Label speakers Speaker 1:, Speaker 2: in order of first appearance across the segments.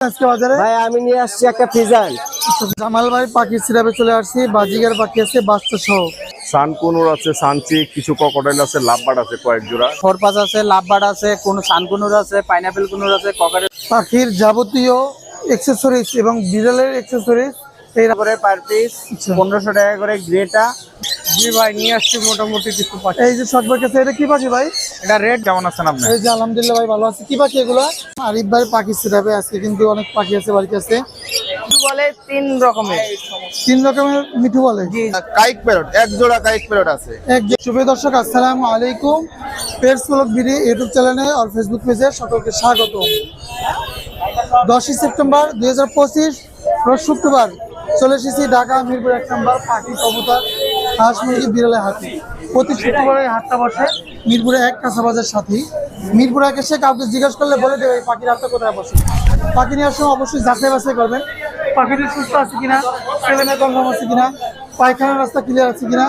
Speaker 1: আজকে বাজারে?
Speaker 2: ভাই আমি নিয়ে আসছি একটা ফিজান
Speaker 1: জামাল ভাই পাখি সিরাপে চলে আসছি বাজিগার পাখি আছে বাচ্চা সহ।
Speaker 3: আছে সানচি কিছু ককটেল আছে আছে কয়েক জোড়া।
Speaker 4: খোরপাস আছে আছে কোন সানকুনুর আছে পাইনাপেল কুনুর আছে
Speaker 1: পাখির যাবতীয় এবং বিড়ালের এক্সেসরিজ এই
Speaker 4: করে পার পিস
Speaker 1: আচ্ছা।
Speaker 4: পনেরোশো টাকা করে গ্রেটা
Speaker 1: জি ভাই নিয়ে আসছি মোটামুটি কিছু পাখি। এই যে ভাই কাছে এটা কি পাখি ভাই?
Speaker 4: এটা রেট কেমন আছেন আপনি?
Speaker 1: এই যে আলহামদুলিল্লাহ ভাই ভালো আছে। কি পাখি এগুলো? আরিফ ভাই পাখি সিরাপে আজকে কিন্তু অনেক পাখি আছে বাড়িতে আছে।
Speaker 4: বলে তিন রকমের।
Speaker 1: তিন রকমের মিঠু বলে?
Speaker 3: কাইক প্যারট এক জোড়া কাইক প্যারট আছে।
Speaker 1: এক শুভ দর্শক আসসালামু আলাইকুম। পেটস ব্লগ বিডি ইউটিউব চ্যানেলে আর ফেসবুক পেজে সকলকে স্বাগত। দশই সেপ্টেম্বর দুই হাজার পঁচিশ শুক্রবার চলে এসেছি ঢাকা মিরপুর এক নম্বর পাখি কবুতর হাঁস মুরগি বিড়ালে হাতি। প্রতি শুক্রবারে হাটটা বসে মিরপুরে এক কাঁচা বাজার সাথী। মিরপুরে এক এসে কাউকে জিজ্ঞেস করলে বলে দেবে, এই পাখির হাটটা কোথায় বসে? পাখি নেওয়ার সময় অবশ্যই যাচাই বাছাই করবেন পাখিটি সুস্থ আছে কিনা সেভেনে কনফার্ম আছে কিনা, পায়খানার রাস্তা ক্লিয়ার আছে কিনা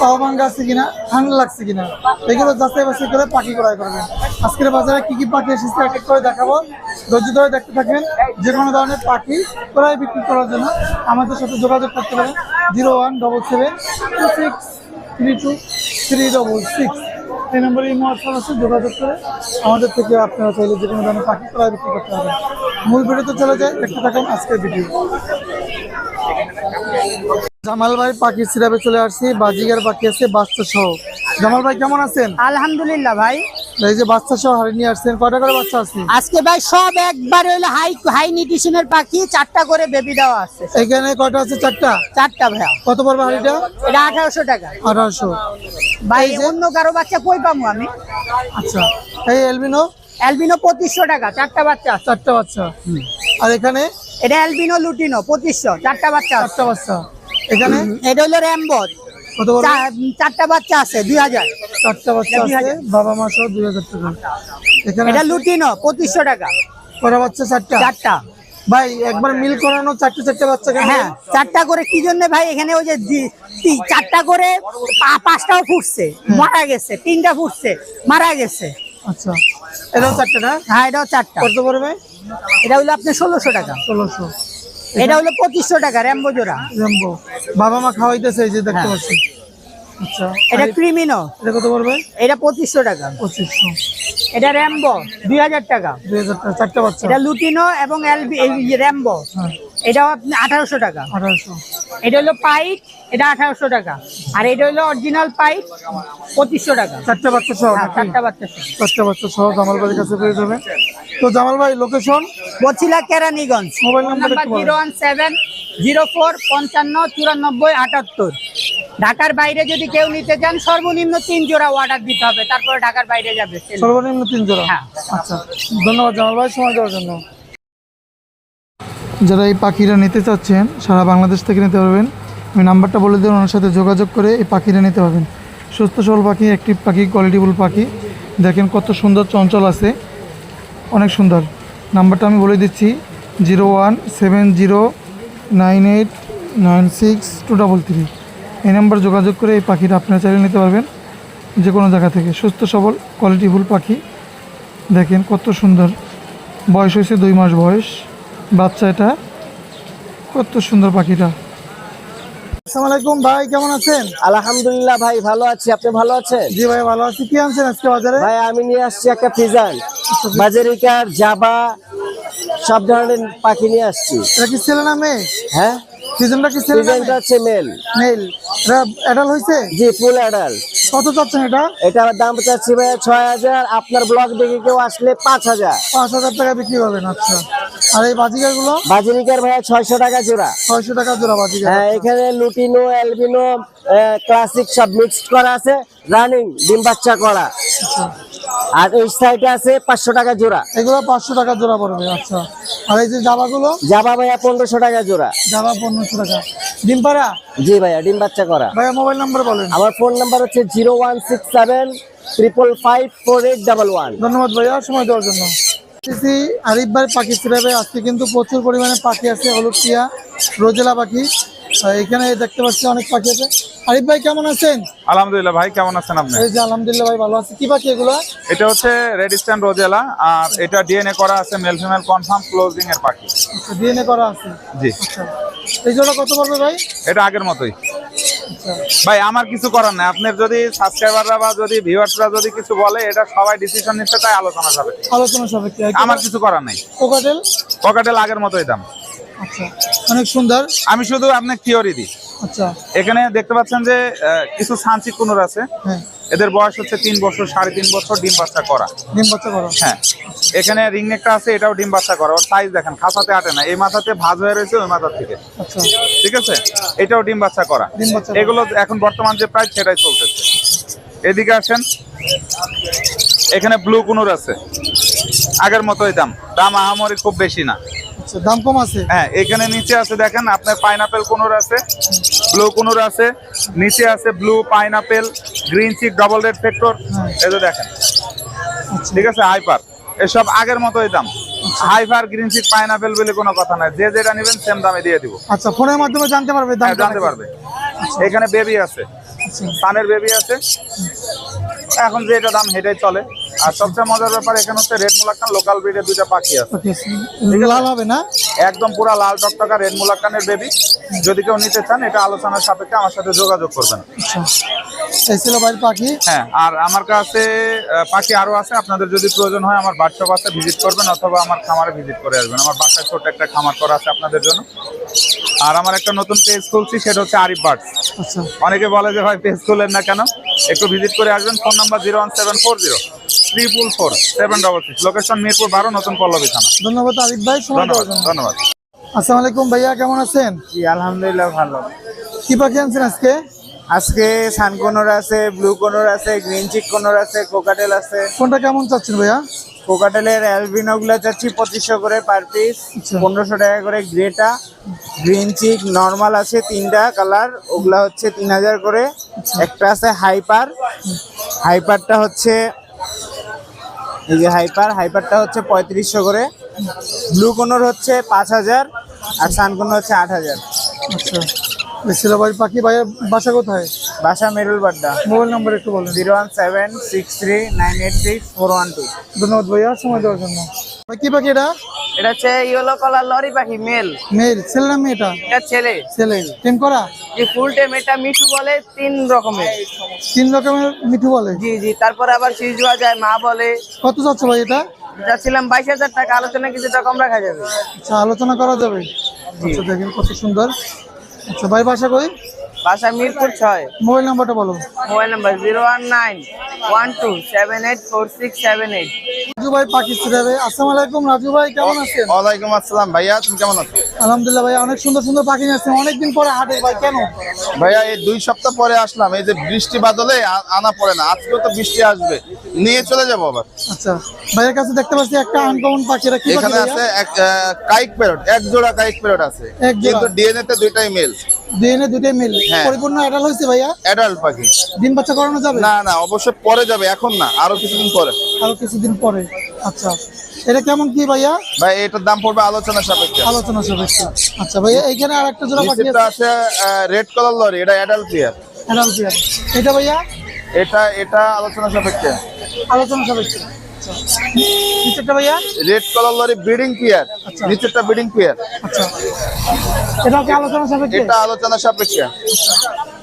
Speaker 1: পাও ভাঙ্গা আছে কিনা ঠান্ডা লাগছে কিনা, এগুলো যাচাই বাছাই করে পাখি ক্রয় করবেন। আজকের বাজারে কি কি পাখি এসেছে এক এক করে দেখাবো। ধৈর্য ধরে দেখতে থাকবেন যে কোনো ধরনের পাখি ক্রয় বিক্রি করার জন্য আমাদের সাথে যোগাযোগ করতে পারেন। Zero one double seven two six three two three double six এই নম্বরে এই হোয়াটসঅ্যাপ আছে যোগাযোগ করে আমাদের থেকে আপনারা চাইলে যে কোনো ধরনের পাখি ক্রয় বিক্রি করতে পারবেন। মূল ভিডিওতে চলে যায় দেখতে থাকুন আজকের ভিডিও। জামাল ভাই পাখি সিরাপে চলে আসছি বাজিগার পাখি আছে বাচ্চা সহ। জামাল ভাই কেমন আছেন?
Speaker 5: আলহামদুলিল্লাহ ভাই।
Speaker 1: এই যে বাচ্চা সহ হারিয়ে নিয়ে আসছেন কয়টা করে বাচ্চা আছে?
Speaker 5: আজকে ভাই সব একবার হইল হাই হাই নিউট্রিশনের পাখি চারটা করে বেবি দেওয়া আছে।
Speaker 1: এখানে কয়টা আছে? চারটা?
Speaker 5: চারটা ভাইয়া
Speaker 1: কত পড়বে হাড়িটা?
Speaker 5: এটা আঠারোশো টাকা।
Speaker 1: আঠারোশো।
Speaker 5: ভাই অন্য কারও বাচ্চা কই পাবো আমি?
Speaker 1: আচ্ছা। এই এলবিনো
Speaker 5: অ্যালবিনো পঁচিশশো টাকা চারটা বাচ্চা
Speaker 1: চারটা বাচ্চা। আর এখানে?
Speaker 5: এটা অ্যালবিনো লুটিনো পঁচিশশো চারটা বাচ্চা
Speaker 1: চারটা বাচ্চা। এখানে?
Speaker 5: এটা হলো র্যাম্বো
Speaker 1: কত
Speaker 5: চারটা বাচ্চা আছে দুই হাজার।
Speaker 1: চারটা বাচ্চা আছে। বাবা মা সহ দুই হাজার টাকা। এখানে
Speaker 5: এটা লুটিনো পঁচিশশো টাকা।
Speaker 1: কটা বাচ্চা? চারটা?
Speaker 5: চারটা।
Speaker 1: ভাই একবার মিল করানো চারটে চারটে বাচ্চা কেন?
Speaker 5: হ্যাঁ চারটা করে কি জন্য ভাই এখানে ওই যে চারটা করে পাঁচটাও ফুটছে মারা গেছে তিনটা ফুটছে মারা গেছে।
Speaker 1: আচ্ছা এটাও চারটে না?
Speaker 5: হ্যাঁ এটাও চারটা।
Speaker 1: কত পড়বে?
Speaker 5: এটা হলো আপনার ষোলোশো টাকা।
Speaker 1: ষোলোশো।
Speaker 5: এটা হলো পঁচিশশো টাকা র্যাম্বো জোড়া।
Speaker 1: র্যাম্বো বাবা মা খাওয়াইতেছে এই যে দেখতে
Speaker 5: হ্যাঁ।
Speaker 1: পাচ্ছি। আচ্ছা
Speaker 5: এটা ক্রিমিনো।
Speaker 1: এটা কত পড়বে?
Speaker 5: এটা পঁচিশশো টাকা।
Speaker 1: পঁচিশশো।
Speaker 5: এটা র্যাম্বো দুই হাজার টাকা।
Speaker 1: দুই হাজার টাকা চারটা বাচ্চা।
Speaker 5: এটা লুটিনো এবং এলবি র্যাম্বো এটাও আপনি আঠারোশো টাকা।
Speaker 1: আঠারোশো।
Speaker 5: এটা হলো পাইট এটা আঠারোশো টাকা। আর এটা হলো অরিজিনাল পাইট পঁচিশশো টাকা।
Speaker 1: চারটা বাচ্চা সহ
Speaker 5: হ্যাঁ চারটা বাচ্চা সহ।
Speaker 1: চারটা বাচ্চা সহ জামাল ভাইয়ের কাছে পেয়ে যাবে। তো জামাল ভাই location
Speaker 5: Bosila Keraniganj.
Speaker 1: Mobile number.
Speaker 5: Zero one seven zero four পঞ্চান্ন চুরানব্বই আটাত্তর। ঢাকার বাইরে যদি কেউ নিতে চান সর্বনিম্ন তিন জোড়া অর্ডার দিতে হবে। তারপরে ঢাকার বাইরে যাবে
Speaker 1: সর্বনিম্ন তিন জোড়া?
Speaker 5: হ্যাঁ।
Speaker 1: আচ্ছা। ধন্যবাদ জামাল ভাই সময় দেওয়ার জন্য। যারা এই পাখিরা নিতে চাচ্ছেন সারা বাংলাদেশ থেকে নিতে পারবেন। আমি নাম্বারটা বলে দেবেন ওনার সাথে যোগাযোগ করে এই পাখিটা নিতে পারবেন। সুস্থ সবল পাখি অ্যাক্টিভ পাখি কোয়ালিটিফুল পাখি। দেখেন কত সুন্দর, চঞ্চল আছে। অনেক সুন্দর। নাম্বারটা আমি বলে দিচ্ছি, zero one seven zero nine eight nine six two double three. এই নাম্বার যোগাযোগ করে এই পাখিটা আপনারা চাইলে নিতে পারবেন যে কোনো জায়গা থেকে। সুস্থ, সবল কোয়ালিটিফুল পাখি। দেখেন কত সুন্দর। বয়স হয়েছে দুই মাস বয়স। বাচ্চা এটা কত সুন্দর পাখিটা। আসসালামু আলাইকুম ভাই কেমন আছেন?
Speaker 2: আলহামদুলিল্লাহ ভাই ভালো আছি। আপনি ভালো আছেন?
Speaker 1: জি ভাই ভালো আছি। কি আনছেন আজকে বাজারে?
Speaker 2: ভাই আমি নিয়ে আসছি একটা ফিজান বাজারিকার জাবা সব ধরনের পাখি নিয়ে আসছি।
Speaker 1: এটা কি ছেলে না মেয়ে?
Speaker 2: হ্যাঁ?
Speaker 1: সিজনটা কি ছেলে
Speaker 2: হচ্ছে মেল
Speaker 1: মেল এটা অ্যাডাল হয়েছে
Speaker 2: জি ফুল অ্যাডাল্ট
Speaker 1: কত চাচ্ছেন এটা?
Speaker 2: এটার দাম চাচ্ছি ভাই ছয় হাজার। আপনার ব্লগ দেখে কেউ আসলে পাঁচ হাজার।
Speaker 1: পাঁচ হাজার টাকা বিক্রি করবেন আচ্ছা। আর এই বাজিকারগুলো
Speaker 2: বাজারিকার ভাইয়া ছয়শো টাকা জোড়া।
Speaker 1: ছয়শো টাকা জোড়া বাজিকার
Speaker 2: হ্যাঁ এখানে লুটিনো অ্যালবিনো ক্লাসিক সব মিক্সড করা আছে। রানিং ডিম বাচ্চা করা।
Speaker 1: আচ্ছা।
Speaker 2: আর এই সাইডে আছে পাঁচশো টাকা জোড়া।
Speaker 1: এগুলো পাঁচশো টাকা জোড়া পড়বে আচ্ছা। আর এই যে জামাগুলো?
Speaker 2: জাবা ভাইয়া পনেরোশো টাকা জোড়া।
Speaker 1: জামা পনেরোশো টাকা। ডিমপাড়া
Speaker 2: জি ভাইয়া ডিম বাচ্চা করা।
Speaker 1: ভাইয়া মোবাইল নাম্বার বলেন।
Speaker 2: আমার ফোন নাম্বার হচ্ছে zero one six seven triple five four eight double one.
Speaker 1: ধন্যবাদ ভাইয়া সময় দেওয়ার জন্য। এসেছি আরিফ ভাই পাখি সিরাপে আজকে কিন্তু প্রচুর পরিমাণে পাখি আছে হলুদ টিয়া রোজেলা পাখি। এখানে দেখতে পাচ্ছি অনেক পাখি আছে। আরিফ ভাই কেমন আছেন?
Speaker 6: আলহামদুলিল্লাহ ভাই কেমন আছেন আপনি?
Speaker 1: এই যে আলহামদুলিল্লাহ ভাই ভালো আছি। কি পাখি এগুলো?
Speaker 6: এটা হচ্ছে রেড স্ট্যান্ড রোজেলা আর এটা ডিএনএ করা আছে মেল ফিমেল কনফার্ম ক্লোজিং এর পাখি।
Speaker 1: ডিএনএ করা আছে?
Speaker 6: জি।
Speaker 1: আচ্ছা। এই জোড়া কত পড়বে ভাই?
Speaker 6: এটা আগের মতোই। ভাই আমার কিছু করার নাই। আপনার যদি সাবস্ক্রাইবাররা বা যদি ভিউয়ার্সরা যদি কিছু বলে এটা সবাই ডিসিশন নিচ্ছে তাই আলোচনা যাবে
Speaker 1: আলোচনা সাপেক্ষে
Speaker 6: আমার কিছু করার নাই।
Speaker 1: কোকাটেল
Speaker 6: পকেটেল আগের মতোই দাম।
Speaker 1: আচ্ছা। অনেক সুন্দর।
Speaker 6: আমি শুধু আপনাকে থিওরি দিই।
Speaker 1: আচ্ছা
Speaker 6: এখানে দেখতে পাচ্ছেন যে কিছু সানসি কুনুর আছে।
Speaker 1: হ্যাঁ।
Speaker 6: এদের বয়স হচ্ছে তিন বছর সাড়ে তিন বছর ডিম বাচ্চা করা।
Speaker 1: ডিম বাচ্চা করা।
Speaker 6: হ্যাঁ। এখানে রিং নেকটা আছে এটাও ডিম বাচ্চা করা। ওর সাইজ দেখেন খাসাতে আটে না। এই মাথাতে ভাঁজ হয়ে রয়েছে ওই মাথার থেকে।
Speaker 1: আচ্ছা।
Speaker 6: ঠিক আছে? এটাও ডিম বাচ্চা করা। এগুলো এখন বর্তমান যে প্রাইস সেটাই চলতেছে। এদিকে আসেন। এখানে ব্লু কুনুর আছে। আগের মতোই দাম। দাম আহামরি খুব বেশি না।
Speaker 1: আচ্ছা দাম কম আছে?
Speaker 6: হ্যাঁ এখানে নিচে আছে দেখেন আপনার পাইনাপেল কুনুর আছে ব্লু কুনুর আছে নিচে আছে blue pineapple green cheek double red factor এই যে দেখেন। ঠিক আছে হাইপার এসব আগের মতোই দাম। হাইপার গ্রিন চিক পাইনাপেল বলে কোনো কথা নাই। যে যেটা নেবেন সেম দামে দিয়ে দিব।
Speaker 1: আচ্ছা ফোনের মাধ্যমে জানতে পারবে দাম
Speaker 6: হ্যাঁ, জানতে পারবে। এখানে বেবি আছে।
Speaker 1: আচ্ছা
Speaker 6: সানের বেবি আছে। এখন যে এটা দাম হেঁটেই চলে। আর সবচেয়ে মজার ব্যাপার এখানে হচ্ছে রেড মুলাক্কান লোকাল ব্রিডের দুইটা পাখি আছে।
Speaker 1: লাল হবে না?
Speaker 6: একদম পুরা লাল টকটকা রেড মুলাক্কানের বেবি যদি কেউ নিতে চান এটা আলোচনার সাপেক্ষে আমার সাথে যোগাযোগ করবেন।
Speaker 1: আচ্ছা। ছিল পাখি।
Speaker 6: হ্যাঁ আর আমার কাছে পাখি আরও আছে। আপনাদের যদি প্রয়োজন হয় আমার বাচ্চা বাসা ভিজিট করবেন অথবা আমার খামারে ভিজিট করে আসবেন। আমার বাসায় ছোট একটা খামার করা আছে আপনাদের জন্য। আর আমার একটা নতুন পেজ খুলছি সেটা হচ্ছে আরিফ বার্ডস
Speaker 1: আচ্ছা।
Speaker 6: অনেকে বলে যে ভাই পেজ খুলেন না কেন? একটু ভিজিট করে আসবেন phone number zero one seven four zero triple four seven double six location Mirpur বারো নতুন পল্লবী থানা।
Speaker 1: ধন্যবাদ আরিফ ভাই
Speaker 6: ধন্যবাদ ধন্যবাদ।
Speaker 1: আসসালামু আলাইকুম ভাইয়া কেমন আছেন?
Speaker 7: জি আলহামদুলিল্লাহ ভালো।
Speaker 1: কি পাখি আনছেন আজকে?
Speaker 7: আজকে সানকোনর আছে ব্লু কোনর আছে গ্রিন চিক কোনর আছে কোকাটেল আছে।
Speaker 1: কোনটা কেমন চাচ্ছেন ভাইয়া?
Speaker 7: কোকাটেলের অ্যালবিনো গুলো চাচ্ছি পঁচিশশো করে পার পিস
Speaker 1: আচ্ছা।
Speaker 7: পনেরোশো টাকা করে গ্রেটা গ্রিন চিক নর্মাল আছে তিনটা কালার ওগুলা হচ্ছে তিন হাজার করে। একটা আছে হাইপার হাইপারটা হচ্ছে এই যে হাইপার হাইপারটা হচ্ছে পঁয়ত্রিশশো করে। ব্লু কোনর হচ্ছে পাঁচ হাজার আর সানকোনর হচ্ছে আট হাজার।
Speaker 1: আচ্ছা। পাখি ভাইয়ের বাসা কোথায়?
Speaker 7: বাসা মেরুল বাড্ডা
Speaker 1: মোবাইল নাম্বার একটু বলেন।
Speaker 7: Zero one seven six three nine eight six four one two.
Speaker 1: ধন্যবাদ ভাইয়া সময় দেওয়ার জন্য। কি পাখি এটা?
Speaker 8: এটা হচ্ছে ইয়েলো কালার লরি পাখি মেল
Speaker 1: মেল ছেলে না মেয়েটা
Speaker 8: এটা? ছেলে।
Speaker 1: ছেলে। টেম করা?
Speaker 8: যে ফুল টেম এটা মিঠু বলে তিন রকমের।
Speaker 1: তিন রকমের মিঠু বলে?
Speaker 8: জি জি তারপরে আবার সিজুয়া যায় মা বলে।
Speaker 1: কত যাচ্ছে ভাই এটা?
Speaker 8: যাচ্ছিলাম বাইশ হাজার টাকা আলোচনা কিছুটা কম রাখা যাবে।
Speaker 1: আচ্ছা আলোচনা করা যাবে। আচ্ছা দেখেন কত সুন্দর। আচ্ছা ভাই বাসা কই?
Speaker 8: বাসা মিরপুর ছয়।
Speaker 1: মোবাইল নাম্বারটা বলো।
Speaker 8: Mobile number zero one nine one two seven eight four six seven eight.
Speaker 1: Raju ভাই পাকিস্তানে আসসালামু আলাইকুম। রাজু ভাই কেমন আছেন?
Speaker 3: ওয়ালাইকুম আসসালাম। ভাইয়া তুমি কেমন আছো?
Speaker 1: আলহামদুলিল্লাহ ভাই অনেক সুন্দর সুন্দর পাখি নিয়ে আসছেন। অনেকদিন পরে হাটে ভাই কেন?
Speaker 3: ভাইয়া এই দুই সপ্তাহ পরে আসলাম। এই যে বৃষ্টি বাদলে আনা পড়ে না। আজকেও তো বৃষ্টি আসবে। নিয়ে চলে যাব আবার।
Speaker 1: আচ্ছা ভাইয়ের কাছে দেখতে পাচ্ছি একটা আনকমন পাখি। কি
Speaker 3: এখানে আছে এক আহ, কাইক প্যারট এক জোড়া কাইক প্যারট আছে। কিন্তু ডিএনএ তে দুইটাই মেল
Speaker 1: ডিএনএ দুটোই মিল।
Speaker 3: হ্যাঁ।
Speaker 1: পরিপূর্ণ অ্যাডাল হয়েছে ভাইয়া?
Speaker 3: অ্যাডাল্ট পাখি।
Speaker 1: ডিম বাচ্চা করানো যাবে?
Speaker 3: না না অবশ্যই পরে যাবে এখন না আরও কিছুদিন পরে।
Speaker 1: আরও কিছুদিন পরে। আচ্ছা এটা কেমন কি ভাইয়া?
Speaker 3: ভাই এটার দাম পড়বে আলোচনা সাপেক্ষে।
Speaker 1: আলোচনা সাপেক্ষে। আচ্ছা ভাইয়া এইখানে আর একটা জোড়া পাখি আছে।
Speaker 3: আছে রেড কালার লরি এটা অ্যাডাল্ট প্লেয়ার
Speaker 1: অ্যাডাল পেয়ার এটা ভাইয়া?
Speaker 3: এটা এটা আলোচনা সাপেক্ষে।
Speaker 1: আলোচনা সাপেক্ষে। নিচেরটা ভাইয়া?
Speaker 3: Red colour lory breeding pair
Speaker 1: আচ্ছা।
Speaker 3: নিচেরটা ব্রিডিং পেয়ার
Speaker 1: আচ্ছা। এটাও কি আলোচনা সাপেক্ষে?
Speaker 3: এটা আলোচনা সাপেক্ষে।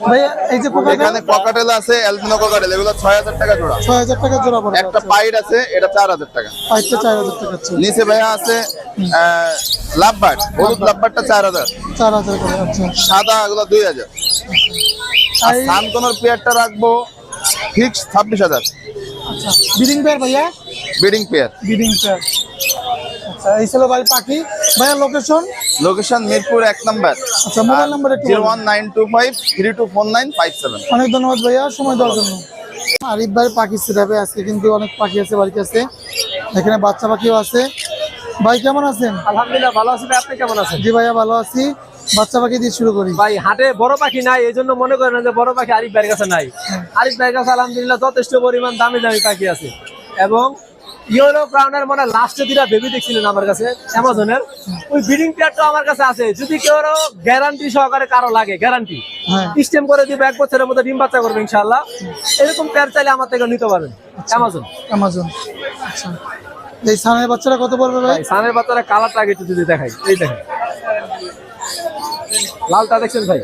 Speaker 1: ভাইয়া এই যে
Speaker 3: এখানে ককাটেল আছে অ্যালবিনো ককাটেল এগুলো ছয় হাজার টাকা জোড়া।
Speaker 1: ছয় হাজার টাকা জোড়া পড়বে
Speaker 3: একটা পাইড আছে এটা চার হাজার টাকা।
Speaker 1: পাইপটা চার হাজার টাকা আছে।
Speaker 3: নিচে ভাইয়া আছে লাভবার্ড হলুদ লাভবার্ডটা চার হাজার।
Speaker 1: চার হাজার আচ্ছা।
Speaker 3: সাদা এগুলো দুই হাজার। আর সানকোনোর পেয়ারটা রাখব ফিক্স ছাব্বিশ হাজার।
Speaker 1: আচ্ছা। বিডিং পেয়ার ভাইয়া?
Speaker 3: ব্রিডিং পেয়ার
Speaker 1: বিডিং পেয়ার আচ্ছা এই ছিল ভাই পাখি। ভাইয়া লোকেশন
Speaker 3: লোকেশন মিরপুর এক নাম্বার।
Speaker 1: আচ্ছা মোবাইল নাম্বার একটু
Speaker 3: zero. One nine two five three two four nine five seven
Speaker 1: অনেক ধন্যবাদ ভাইয়া সময় দেওয়ার জন্য। আরিফ ভাই পাখি সিরাবে আজকে কিন্তু অনেক পাখি আছে বাড়ির কাছে এখানে বাচ্চা পাখিও আছে। ভাই কেমন আছেন?
Speaker 2: আলহামদুলিল্লাহ ভালো আছি আপনি কেমন আছেন?
Speaker 1: জি ভাইয়া ভালো আছি। বাচ্চা পাখি দিয়ে শুরু করি।
Speaker 2: ভাই হাটে বড় পাখি নাই এই জন্য মনে করেন যে বড় পাখি আরিফ ভাইয়ের কাছে নাই। আরিফ ভাইয়ের কাছে আলহামদুলিল্লাহ যথেষ্ট পরিমাণ দামি দামি পাখি আছে। এবং
Speaker 9: ইয়েলো ক্রাউনের মানে লাস্টে দুটা বেবি দেখছিলেন আমার কাছে অ্যামাজনের ওই ব্রিডিং পেয়ারটা আমার কাছে আছে। যদি কেউ গ্যারান্টি সহকারে কারও লাগে গ্যারান্টি
Speaker 1: হ্যাঁ।
Speaker 9: সিস্টেম করে দিবে এক বছরের মধ্যে ডিম বাচ্চা করবে ইনশাআল্লাহ। এরকম পেয়ার চাইলে আমার থেকে নিতে অ্যামাজন
Speaker 1: অ্যামাজন আচ্ছা। এই সানের বাচ্চারা কত পড়বে ভাই?
Speaker 9: সানের বাচ্চারা কালারটা আগে একটু যদি দেখাই। এই দেখেন। লালটা দেখছেন ভাই?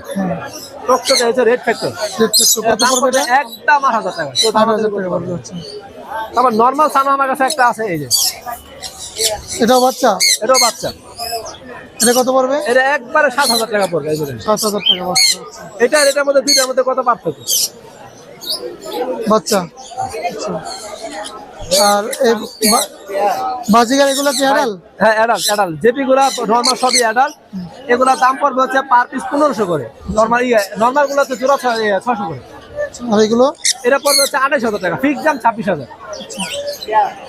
Speaker 9: টকটকে হচ্ছে রেড ফ্যাক্টর
Speaker 1: রেড পেট্রো কত পড়বে
Speaker 9: একদম আট হাজার টাকা। তো
Speaker 1: আট হাজার টাকা পড়বে আচ্ছা।
Speaker 9: তারপর নর্মাল সানা আমার কাছে একটা আছে এই যে।
Speaker 1: এটাও বাচ্চা?
Speaker 9: এটাও বাচ্চা।
Speaker 1: এটা কত পড়বে?
Speaker 9: এটা একবারে সাত হাজার টাকা পড়বে এই
Speaker 1: সাত হাজার টাকা।
Speaker 9: এটা আর এটার মধ্যে দুইটার মধ্যে কত পার্থক্য?
Speaker 1: বাচ্চা। আর এই বা- বাজিগার এগুলো কি হারাল
Speaker 9: হ্যাঁ জেপিগুলা নর্মাল সবই এগুলা দাম পড়বে হচ্ছে পার পিস পনেরোশো করে। নর্মাল ইয়ে নর্মালগুলো হচ্ছে জোড়া ছশো করে।
Speaker 1: আর এগুলো?
Speaker 9: এটা পড়বে হচ্ছে আঠাশ হাজার টাকা। ফিক্স দাম ছাব্বিশ হাজার।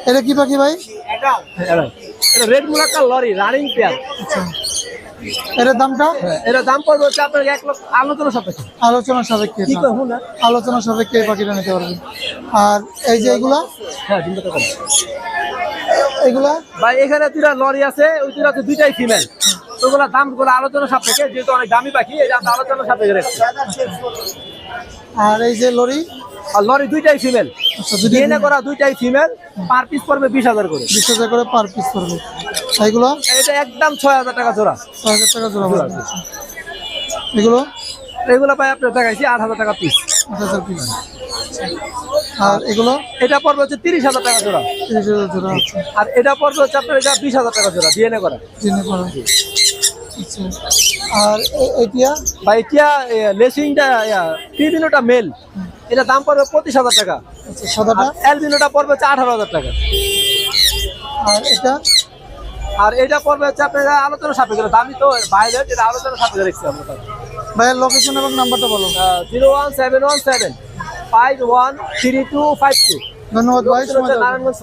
Speaker 1: এটা কি পাখি ভাই?
Speaker 9: এটা। রেড মুলাক্কা লরি রানিং পেয়ার
Speaker 1: এটার দামটা?
Speaker 9: এটা দাম পড়বে হচ্ছে আপনার এক লক্ষ আলোচনা সাপেক্ষে।
Speaker 1: আলোচনা সাপেক্ষে এটা। আলোচনা এই পাখিটা নিতে পারবেন। আর এই যে এগুলা?
Speaker 9: হ্যাঁ
Speaker 1: এগুলা?
Speaker 9: ভাই এখানে দুটা লরি আছে ওই দুটা দুইটাই ফিমেল ওগুলা দামগুলো আলোচনা সাপেক্ষে যেহেতু অনেক দামি পাখি দামটা আলোচনা সাপেক্ষে রাখছি।
Speaker 1: আর এই যে লরি?
Speaker 9: আর লরি দুইটাই ফিমেল
Speaker 1: আচ্ছা
Speaker 9: ডিএনএ করা দুইটাই ফিমেল পার পিস পড়বে বিশ হাজার করে।
Speaker 1: বিশ হাজার করে পার পিস পড়বে। এইগুলো?
Speaker 9: এটা একদম ছয় হাজার টাকা জোড়া।
Speaker 1: ছয় হাজার টাকা জোড়া আচ্ছা। এগুলো
Speaker 9: এগুলো ভাই আপনার দেখাইছি আট হাজার টাকা পিস
Speaker 1: আট হাজার পিস আর এগুলো
Speaker 9: এটা পড়বে হচ্ছে তিরিশ হাজার টাকা জোড়া।
Speaker 1: তিরিশ হাজার জোড়া আছে
Speaker 9: আর এটা পড়বে হচ্ছে আপনার এটা বিশ হাজার টাকা জোড়া ডিএনএ করা।
Speaker 1: জেনে করা। আচ্ছা আর এটা
Speaker 9: ভাই এটা লেসিংটা তিনদিনটা মেল। এটা দাম পড়বে পঁচিশ হাজার টাকা।
Speaker 1: আচ্ছা সাদাটা
Speaker 9: অ্যালবিনোটা পড়বে হচ্ছে আঠারো হাজার টাকা।
Speaker 1: আর এটা?
Speaker 9: আর এটা পড়বে হচ্ছে আপনার আলোচনা সাপেক্ষে। দামি তো বাইরে এটা আলোচনা সাপেক্ষে রেখেছি আমরা
Speaker 1: ভাইয়ের লোকেশন এবং নাম্বারটা বলো।
Speaker 9: Zero one seven one seven five one three two five two.
Speaker 1: ধন্যবাদ ভাই
Speaker 9: নারায়ণগঞ্জ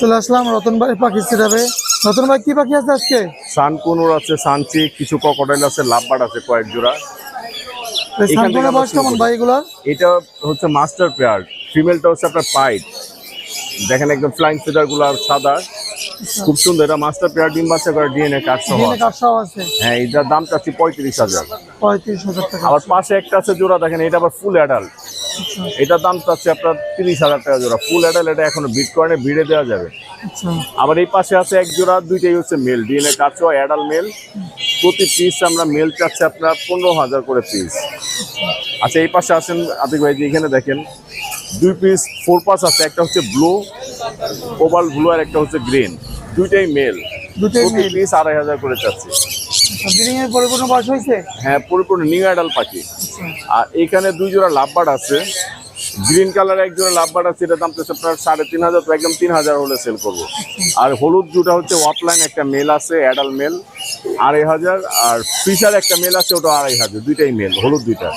Speaker 1: চলে আসলাম রতন ভাই পাখি সিরাবে রতন ভাই কি পাখি আছে আজকে?
Speaker 10: সানকুনুর আছে সানচিক কিছু ককটাইল আছে লাভবার্ড আছে কয়েক জোড়া। এটা হচ্ছে মাস্টার পেয়ার ফিমেলটা হচ্ছে আপনার পাইট দেখেন একদম ফ্লাইং ফেদারগুলো আর সাদা। খুব সুন্দর এটা মাস্টার পেয়ার ডিম বাচ্চা করে ডিএনএ কার্ড সহ আছে।
Speaker 1: আছে।
Speaker 10: হ্যাঁ এটার দাম চাচ্ছি পঁয়ত্রিশ হাজার।
Speaker 1: পঁয়ত্রিশ হাজার টাকা
Speaker 10: আবার পাশে একটা আছে জোড়া দেখেন এটা আবার ফুল অ্যাডাল্ট এটার দাম চাচ্ছে আপনার তিরিশ হাজার টাকা জোড়া। ফুল অ্যাডাল্ট এটা এখনও বিট করে ভিড়ে দেওয়া যাবে।
Speaker 1: আচ্ছা।
Speaker 10: আবার এই পাশে আছে এক জোড়া দুইটাই হচ্ছে মেল ডিএনএ কার্ড সহ অ্যাডাল্ট মেল প্রতি পিস আমরা মেল চাচ্ছে আপনার পনেরো হাজার করে পিস আচ্ছা এই পাশে আছেন আতিক ভাই যে এখানে দেখেন। দুই পিস ফোর পাস আছে। একটা হচ্ছে ব্লু ওভাল ব্লু আর একটা হচ্ছে গ্রিন দুইটাই মেল
Speaker 1: দুটোই
Speaker 10: পিস আড়াই হাজার করে চাচ্ছি।
Speaker 1: ব্রিডিং এর পরিপূর্ণ বয়স হয়েছে?
Speaker 10: হ্যাঁ পরিপূর্ণ নিউ অ্যাডাল পাখি। আর এখানে দুই জোড়া লাভবার্ড আছে। গ্রিন কালার এক জোড়া লাভবার্ড আছে এটা দাম তো আপনার সাড়ে তিন হাজার, তো একদম তিন হাজার হলে সেল করব। আর হলুদ দুটা হচ্ছে অফলাইন একটা মেল আছে অ্যাডাল মেল আড়াই হাজার, আর ফিশার একটা মেল আছে, ওটা আড়াই হাজার, দুইটাই মেল হলুদ দুইটা।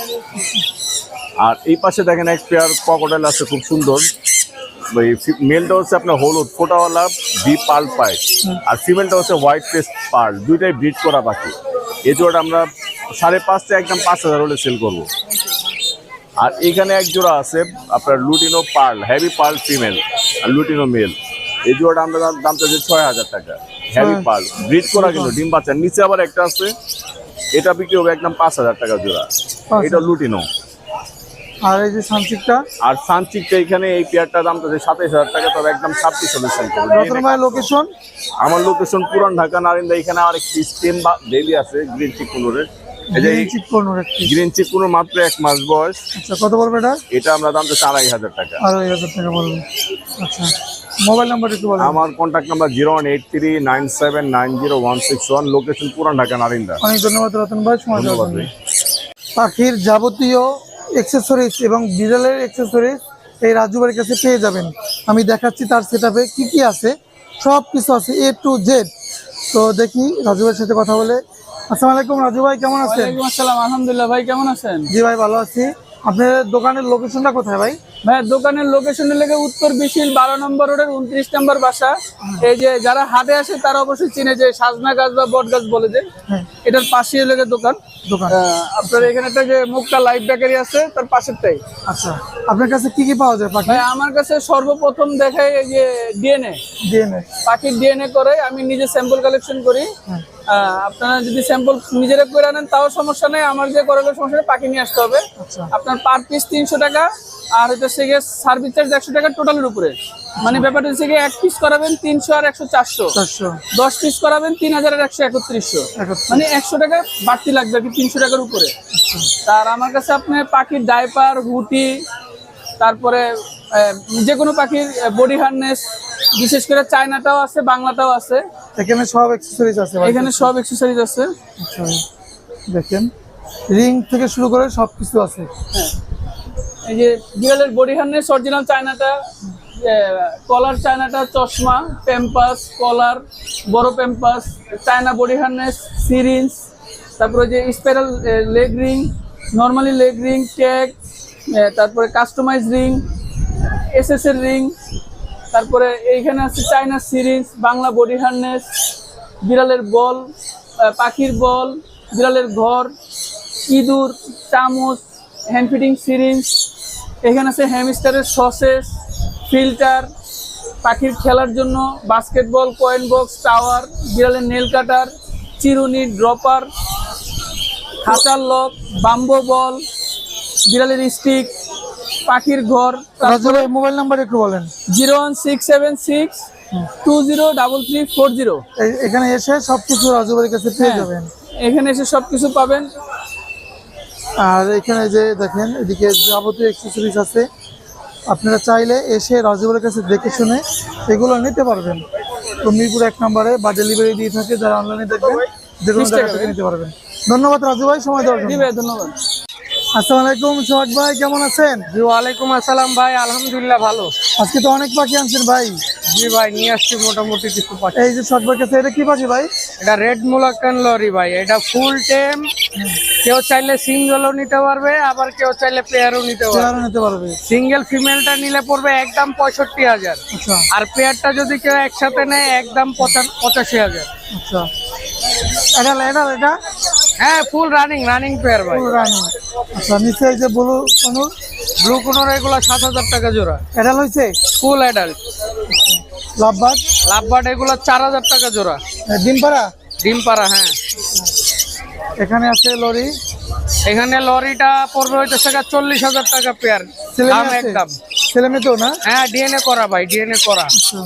Speaker 10: আর এই পাশে দেখেন এক পেয়ার ককোডাইল আছে, খুব সুন্দর। ওই মেলটা হচ্ছে আপনার হলুদ, ফোটাওয়ালা ডিপ পার্ল পায় আর ফিমেলটা হচ্ছে হোয়াইট পেস্ট পার্ল দুইটাই ব্রিড করা বাকি। এই জোড়াটা আমরা সাড়ে পাঁচটা একদম পাঁচ হাজার হলে সেল করব। আর এখানে এক জোড়া আছে আপনার lutino pearl heavy pearl female আর লুটিনো মেল এই জোড়াটা আমরা দাম- চাইছি ছয় হাজার টাকা। হেভি পার্ল ব্রিড করা কিন্তু ডিম বাচ্চা। নিচে আবার একটা আছে এটা বিক্রি হবে একদম পাঁচ হাজার টাকা জোড়া। এটা লুটিনো
Speaker 1: আর এই যে সানসিকটা
Speaker 10: আর সানচিকটা এখানে এই পেয়ারটার দাম তো সাতাইশ হাজার টাকা তবে একদম ছাব্বিশ হলে সেল করব।
Speaker 1: রতন ভাই লোকেশন
Speaker 10: আমার লোকেশন পুরান ঢাকা নারিন্দা এখানে আর একটি স্টেম বা বেবি আছে গ্রিন চিকুনুরের চিকুনুর মাত্র এক মাস বয়স।
Speaker 1: আচ্ছা কত এটা?
Speaker 10: এটা আমরা দাম তো আড়াই হাজার টাকা।
Speaker 1: আড়াই হাজার টাকা আচ্ছা মোবাইল নাম্বার একটু বলেন।
Speaker 10: আমার contact number zero one eight three nine seven nine zero one six one location Puran Dhaka Narinda.
Speaker 1: অনেক ধন্যবাদ রতন ভাই সময়
Speaker 10: ধন্যবাদ
Speaker 1: পাখির যাবতীয় এবং বিড়ালের এক্সেসরিজ এই রাজু বাড়ির কাছে পেয়ে যাবেন। আমি দেখাচ্ছি তার সেট আপে কী কী আছে। সব কিছু আছে এ টু জেড তো দেখি রাজু ভাইয়ের সাথে কথা বলে আসসালামু আলাইকুম রাজু ভাই কেমন আছেন?
Speaker 11: ওয়ালাইকুম আসসালাম আলহামদুলিল্লাহ ভাই কেমন আছেন?
Speaker 1: জি ভাই ভালো আছি। আপনার দোকানের লোকেশনটা কোথায় ভাই?
Speaker 11: ভাই দোকানের লোকেশনের লেগে উত্তর বিশিল বারো নম্বর রোডের উনত্রিশ নম্বর বাসা। এই যে যারা হাটে আসে তারা অবশ্যই চিনে যে সাজনা গাছ বা বট গাছ বলে যে। এটার পাশে লেগে দোকান।
Speaker 1: দোকান।
Speaker 11: আপনার এখানে একটা যে মুক্তা লাইফ বেকারি আছে তার পাশেরটাই।
Speaker 1: আচ্ছা আপনার কাছে কি কি পাওয়া যায় পাখি?
Speaker 11: ভাই আমার কাছে সর্বপ্রথম দেখায় এই যে ডিএনএ
Speaker 1: ডিএনএ
Speaker 11: পাখির ডিএনএ করে আমি নিজে স্যাম্পল কালেকশন করি। আহ, আপনারা যদি স্যাম্পল নিজেরা করে আনেন তাও সমস্যা নেই। আমার যে করালে সমস্যা নেই পাখি নিয়ে আসতে হবে।
Speaker 1: আচ্ছা।
Speaker 11: আপনার পার পিস তিনশো টাকা আর হচ্ছে সে গিয়ে সার্ভিস চার্জ একশো টাকা টোটালের উপরে। মানে ব্যাপারটা হচ্ছে গিয়ে এক পিস করাবেন তিনশো আর একশো চারশো। দশ পিস করাবেন তিন হাজার আর একশো একত্রিশশো। মানে একশো টাকা বাড়তি লাগবে কি তিনশো টাকার উপরে। তার আমার কাছে আপনি পাখির ডাইপার হুটি তারপরে যে কোনো পাখির বডি হার্নেস বিশেষ করে চায়নাটাও আছে বাংলাটাও আছে।
Speaker 1: এখানে সব অ্যাক্সেসরিজ আছে
Speaker 11: এখানে সব এক্সেসরিজ আছে।
Speaker 1: আচ্ছা দেখেন রিং থেকে শুরু করে সব কিছু আছে
Speaker 11: এই যে বিড়ালের বডি হার্নেস অরিজিনাল চায়নাটা কলার চায়নাটা চশমা প্যাম্পাস কলার বড় pampas China body harness syringe তারপরে যে spiral leg ring normally leg ring tag তারপরে কাস্টমাইজ রিং এসএস এর রিং তারপরে এইখানে আছে China syringe Bangla body harness, বিড়ালের বল পাখির বল, বিড়ালের ঘর, ইঁদুর, চামচ হ্যান্ড ফিটিং সিরিঞ্জ এখানে আছে হ্যামস্টারের সসেস ফিল্টার পাখির খেলার জন্য বাস্কেটবল কয়েন বক্স টাওয়ার বিড়ালের নেল কাটার চিরুনি ড্রপার খাঁচার লক বাম্বো বল বিড়ালের স্টিক পাখির ঘর
Speaker 1: রাজু ভাই মোবাইল নাম্বার একটু বলেন।
Speaker 11: Zero one six seven six two zero double three four zero.
Speaker 1: এখানে এসে সবকিছু রাজু ভাইয়ের কাছে পেয়ে
Speaker 11: হ্যাঁ।
Speaker 1: যাবেন।
Speaker 11: এখানে এসে সবকিছু পাবেন।
Speaker 1: আর এখানে যে দেখেন এদিকে যাবতীয় অ্যাক্সেসরিজ আছে। আপনারা চাইলে এসে রাজুবের কাছে দেখে শুনে এগুলো নিতে পারবেন। তো মিরপুর এক নম্বরে বা ডেলিভারি দিয়ে থাকে যারা অনলাইনে দেখবেন যে কোনো জায়গা থেকে নিতে পারবেন। ধন্যবাদ রাজু ভাই সময় দেওয়ার জন্য।
Speaker 11: ধন্যবাদ।
Speaker 1: আসসালামু আলাইকুম সোহাগ ভাই কেমন আছেন?
Speaker 8: জি ওয়ালাইকুম আসসালাম ভাই আলহামদুলিল্লাহ ভালো।
Speaker 1: আজকে তো অনেক পাখি আনছেন ভাই।
Speaker 8: জি ভাই নিয়ে আসছি মোটামুটি কিছু পাখি।
Speaker 1: এই যে সোহাগ ভাইয়ের কাছে এটা কি পাখি ভাই?
Speaker 8: এটা রেড মুলাকান লরি ভাই এটা ফুল টেম। কেউ চাইলে সিঙ্গেলও নিতে পারবে আবার কেউ চাইলে পেয়ারও নিতে পারবে।
Speaker 1: চেয়ারও নিতে পারবে।
Speaker 8: সিঙ্গেল ফিমেলটা নিলে পড়বে একদম পঁয়ষট্টি হাজার।
Speaker 1: আচ্ছা।
Speaker 8: আর পেয়ারটা যদি কেউ একসাথে নেয় একদম পঁচা- পঁচাশি হাজার।
Speaker 1: আচ্ছা। এটা এটা এটা?
Speaker 8: হ্যাঁ ফুল রানিং রানিং পেয়ার ভাই।
Speaker 1: পুরো রানি আচ্ছা নিচে এই যে ব্লু কোনো
Speaker 8: ব্লু কোনোর এগুলো সাত হাজার টাকা জোড়া।
Speaker 1: এটা হয়েছে
Speaker 8: ফুল অ্যাডাল্ট
Speaker 1: লাভবাদ
Speaker 8: লাভবার্ড এগুলো চার হাজার টাকা জোড়া।
Speaker 1: ডিম পাড়া?
Speaker 8: ডিম পাড়া হ্যাঁ।
Speaker 1: এখানে আছে লরি?
Speaker 8: এখানে লরিটা পড়বে হইতেছে গা চল্লিশ হাজার টাকা পেয়ার দাম একদম।
Speaker 1: ছেলে মেয়ে তো না?
Speaker 8: হ্যাঁ ডিএনএ করা ভাই ডিএনএ করা।
Speaker 1: আচ্ছা।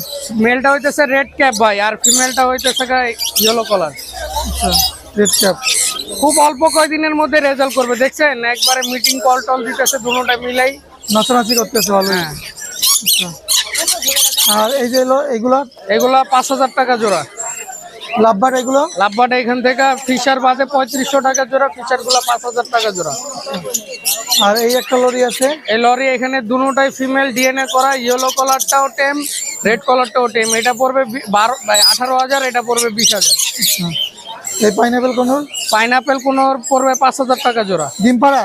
Speaker 8: মেলটা হইতেছে রেড ক্যাপ ভাই আর ফিমেলটা হইতেছে ইয়েলো কালার
Speaker 1: আচ্ছা রেড ক্যাপ
Speaker 8: খুব অল্প কয়দিনের মধ্যে রেজাল্ট করবে দেখছেন? একবারে মিটিং কল টল দিতেছে দুটোটা মিলাই।
Speaker 1: নাচানাচি করতেছে ভালো
Speaker 8: হ্যাঁ।
Speaker 1: আর এই যে এগুলা?
Speaker 8: এগুলা পাঁচ হাজার টাকা জোড়া।
Speaker 1: লাভবার এগুলো?
Speaker 8: লাভবাটা এখান থেকে ফিশার বাদে পঁয়ত্রিশশো টাকা জোড়া ফিশারগুলা পাঁচ হাজার টাকা জোড়া।
Speaker 1: আর এই একটা লরি আছে?
Speaker 8: এই লরি এখানে দুটোটাই ফিমেল ডিএনএ করা ইয়েলো কালারটাও টেম রেড কালারটাও টেম এটা পড়বে বারো আঠারো হাজার এটা পড়বে বিশ হাজার।
Speaker 1: আচ্ছা। এই পাইনাপেল কোন
Speaker 8: পাইনাপেল কোনো পড়বে পাঁচ হাজার টাকা জোড়া।
Speaker 1: ডিম পাড়া?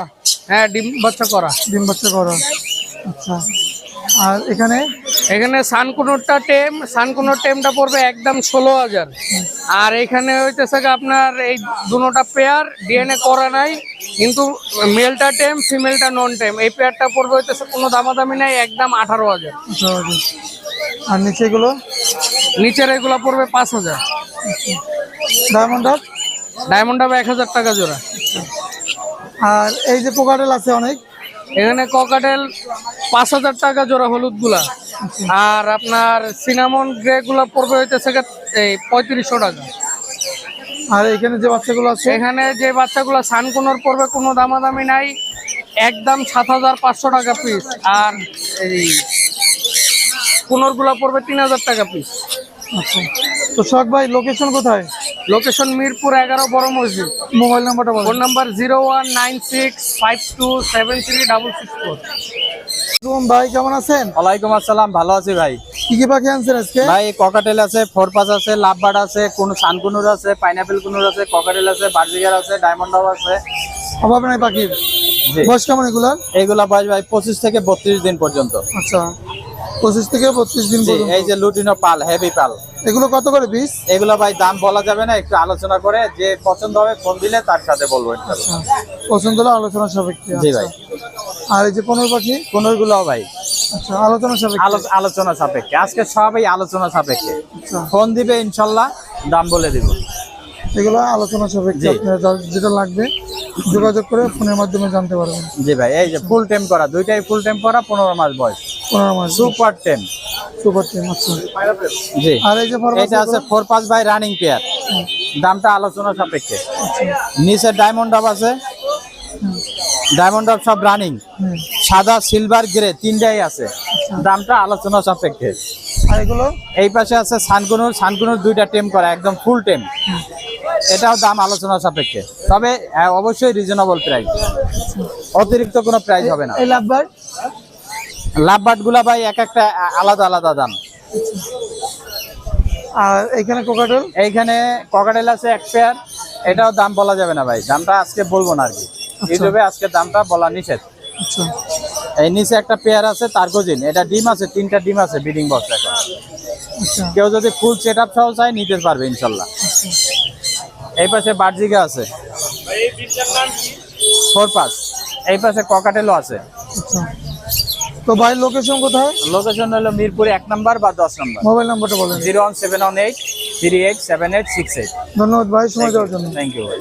Speaker 8: হ্যাঁ ডিম বাচ্চা করা।
Speaker 1: ডিম বাচ্চা করা। আচ্ছা। আর এখানে?
Speaker 8: এখানে সানকুনোরটা টেম সানকুনোর টেমটা পড়বে একদম ষোলো হাজার। আর এখানে হইতেছে আপনার এই দুটোটা পেয়ার ডিএনএ করা নাই কিন্তু মেলটা টেম ফিমেলটা নন টেম এই পেয়ারটা পড়বে হইতেছে কোনো দামাদামি নাই একদম আঠারো হাজার।
Speaker 1: আচ্ছা, আর নিচে এগুলো
Speaker 8: নিচের এগুলো পড়বে পাঁচ হাজার।
Speaker 1: ডায়মন্ড আপ
Speaker 8: ডায়মন্ড হবে এক হাজার টাকা জোড়া।
Speaker 1: আর এই যে পোকাটেল আছে অনেক?
Speaker 8: এখানে ককাটেল পাঁচ হাজার টাকা জোড়া হলুদগুলা আর আপনার সিনামন গ্রে গুলা পড়বে হইতেছে এই পঁয়ত্রিশশো টাকা।
Speaker 1: আর এখানে যে বাচ্চাগুলো আছে?
Speaker 8: এখানে যে বাচ্চাগুলো সানকুনোর পড়বে কোনো দামাদামি নাই। একদম সাত হাজার পাঁচশো টাকা পিস আর এই কুনোরগুলো পড়বে তিন হাজার টাকা পিস
Speaker 1: আচ্ছা। তো শখ ভাই লোকেশন কোথায়?
Speaker 8: লোকেশন মিরপুর এগারো বড় মসজিদ।
Speaker 1: মোবাইল নাম্বারটা
Speaker 8: phone number zero one nine six five two seven three double six four.
Speaker 1: ভাই কেমন আছেন?
Speaker 4: ওয়ালাইকুম আসসালাম ভালো আছি ভাই।
Speaker 1: কি কি পাখি আনছেন আজকে?
Speaker 4: ভাই ককাটেল আছে ফোর ফোরপাস আছে লাভবার্ড আছে কোন সানকুনুর আছে পাইনাপেল কুনুর আছে ককাটেল আছে বার্জিগার আছে ডায়মন্ড আছে।
Speaker 1: অভাব নাই পাখির? বয়স কেমন এগুলার?
Speaker 4: এইগুলা বয়স ভাই পঁচিশ থেকে বত্রিশ দিন পর্যন্ত।
Speaker 1: আচ্ছা। পঁচিশ থেকে বত্রিশ দিন
Speaker 4: এই যে লুটিনো পাল হেভি পাল।
Speaker 1: এগুলো কত করে পিস
Speaker 4: এগুলো ভাই দাম বলা যাবে না একটু আলোচনা করে যে পছন্দ হবে ফোন দিলে তার সাথে বলব ইনশাল্লাহ।
Speaker 1: পছন্দ হলে আলোচনা সাপেক্ষে
Speaker 4: জি
Speaker 1: আচ্ছা।
Speaker 4: ভাই
Speaker 1: আর এই যে পনেরো পাখি?
Speaker 4: কোনগুলো ভাই।
Speaker 1: আচ্ছা আলোচনা সাপেক্ষে।
Speaker 4: আলোচনা সাপেক্ষে। আজকে সবাই আলোচনা সাপেক্ষে।
Speaker 1: আচ্ছা।
Speaker 4: ফোন দিবে ইনশাল্লাহ দাম বলে দিব।
Speaker 1: এগুলো আলোচনা সাপেক্ষে আপনার যেটা লাগবে যোগাযোগ করে ফোনের মাধ্যমে জানতে পারবেন।
Speaker 4: জি ভাই এই যে ফুল টেম করা দুইটাই ফুল টেম করা পনেরো মাস বয়স।
Speaker 1: পনেরো মাস।
Speaker 4: সুপার
Speaker 1: আচ্ছা।
Speaker 4: জি।
Speaker 1: আর এই যে
Speaker 4: এটা আছে ফোর পাঁচ বাই রানিং পেয়ার দামটা আলোচনা সাপেক্ষে। নিচে ডায়মন্ড আছে। ডায়মন্ড সব রানিং সাদা সিলভার গ্রে তিনটাই আছে। দামটা আলোচনা সাপেক্ষে।
Speaker 1: আর এগুলো?
Speaker 4: এই পাশে আছে সানকুনুর। সানকুনুর দুইটা টেম করা একদম ফুল টেম এটাও দাম আলোচনা সাপেক্ষে। তবে হ্যাঁ, অবশ্যই রিজনেবল প্রাইস অতিরিক্ত কোনো প্রাইস হবে না।
Speaker 1: এই লাভবার?
Speaker 4: লাভবাটগুলা ভাই এক একটা আলাদা আলাদা দাম।
Speaker 1: আর এখানে কোকাটেল?
Speaker 4: এইখানে ককাটেল আছে এক পেয়ার এটাও দাম বলা যাবে না ভাই দামটা আজকে বলব না আর কি। ইউটিউবে আজকে দামটা বলা নিষেধ।
Speaker 1: আচ্ছা।
Speaker 4: এই নিচে একটা পেয়ার আছে তারকোজিন এটা ডিম আছে তিনটা ডিম আছে বিডিং বক্স এখন।
Speaker 1: আচ্ছা।
Speaker 4: কেউ যদি ফুল সেট আপ সহ চায় নিতে পারবে ইনশাল্লাহ। এই পাশে বার্জিকা আছে। ফোর পাস এই পাশে ককাটেলও আছে।
Speaker 1: আচ্ছা। তো ভাই লোকেশন কোথায়?
Speaker 4: লোকেশন হলো মিরপুর এক নাম্বার বা দশ নাম্বার।
Speaker 1: মোবাইল নাম্বারটা বলেন।
Speaker 4: Zero one seven one eight three eight seven eight six eight
Speaker 1: ধন্যবাদ ভাই সময় দেওয়ার জন্য।
Speaker 4: থ্যাংক ইউ ভাই।